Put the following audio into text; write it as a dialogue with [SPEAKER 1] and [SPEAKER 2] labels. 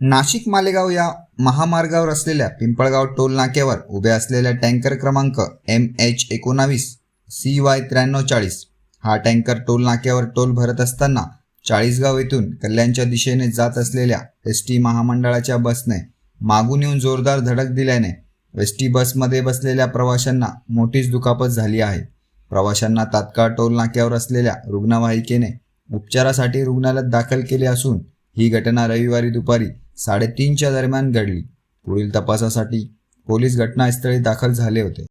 [SPEAKER 1] नाशिक मालेगाव या महामार्गावर असलेल्या पिंपळगाव टोल नाक्यावर उभ्या असलेल्या टँकर क्रमांक एम एच एकोणावीस सी वाय त्र्याण्णव चाळीस. हा टँकर टोल नाक्यावर टोल भरत असताना चाळीसगाव येथून कल्याणच्या दिशेने जात असलेल्या एस टी महामंडळाच्या बसने मागून येऊन जोरदार धडक दिल्याने एस टी बसमध्ये बसलेल्या प्रवाशांना मोठीच दुखापत झाली आहे. प्रवाशांना तात्काळ टोल नाक्यावर असलेल्या रुग्णवाहिकेने उपचारासाठी रुग्णालयात दाखल केले असून ही घटना रविवारी दुपारी साडेतीनच्या दरम्यान घडली. पुढील तपासासाठी पोलीस घटनास्थळी दाखल झाले होते.